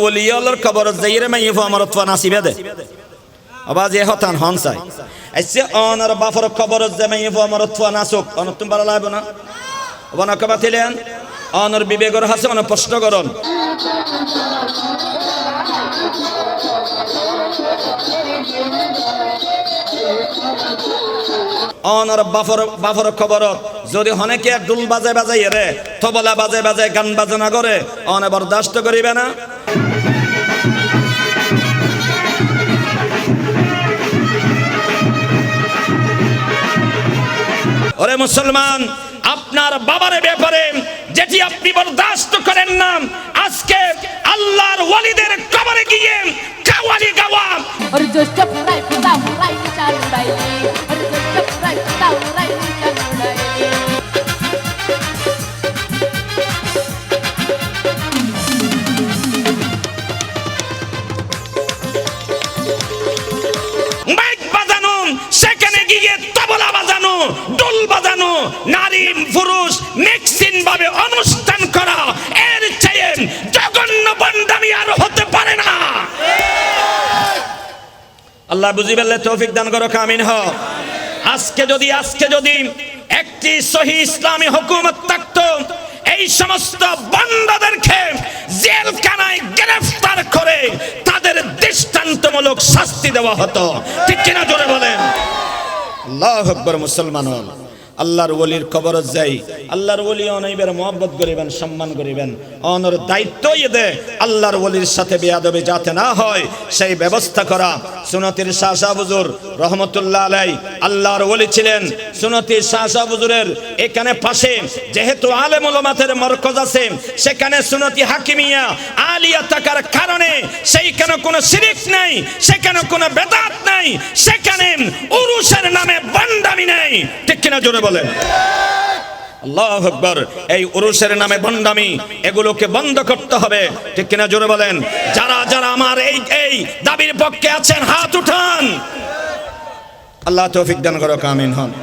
ওলিয়লর খবর যাইরে মাই ফো আমার তো নাসিবে দে। আবার যে হতান হন চাই। এসে অনার বাফর খবর যে মাই ফো আমার তো নাসুক। অন তুমি ভালো লাগবে না? বন কবা তিলেন, অনর বিবেগর হাসে অন প্রশ্ন করন। অনর বাফর বাফর খবর যদি হনেকে ডুল বাজে বাজাই রে তবলা বাজে বাজে গান বাজনা করে, অনে বরদাস্ত করিবে না? ওরে মুসলমান আপনার বাবার ব্যাপারে যেটি আপনি বরদাস্ত করেন না আজকে আল্লাহর ওয়ালিদের কবরে গিয়ে কাওয়ালি গাওয়া। Or just a right, down, গিয়ে তবলা বাজানো ডোল বাজানো, নারী, পুরুষ মিক্সিন ভাবে অনুষ্ঠান করা। এর চেয়ে জঘন্য আর হতে পারে না। আল্লাহ বুঝি তৌফিক দান করো, কামিন আজকে যদি আজকে যদি একটি সহি ইসলামী হুকুমত থাকতো, এই সমস্ত বন্দাদেরকে জেলখানায় গ্রেফতার করে তাদের দৃষ্টান্তমূলক শাস্তি দেওয়া হতো। ঠিক কিনা জোরে বলেন? আল্লাহ আকবর মুসলমান হন। আল্লাহর ওলির কবর যাই, আল্লাহর ওলি অনাইবের মহব্বত করিবেন, সম্মান করিবেন। অনর দায়িত্বই দে আল্লাহর ওলির সাথে বেয়াদবে যাতে না হয়, সেই ব্যবস্থা করা। সুনতির শাহশা বুজুর রহমতুল্লাহ আলাই, আল্লাহর ওলি ছিলেন। সুনতির শাহশা বুজুরের এখানে পাশে, যেহেতু আলেম উলামাতের মরকজ আছে, সেখানে সুনতি হাকিমিয়া আলিয়া থাকার কারণে সেইখানে কোনো শিরিক নাই? সেখানে কোনো বেদাত নাই? সেখানে উরুষের নামে বন্ডামি নেই। ঠিক কিনা জোরে বলেন? আল্লাহ আকবর। এই উরুষের নামে বন্ডামি এগুলোকে বন্ধ করতে হবে। ঠিক কিনা জোরে বলেন? যারা যারা আমার এই এই দাবির পক্ষে আছেন, হাত উঠান। আল্লাহ তৌফিক দান করো কামিন হন।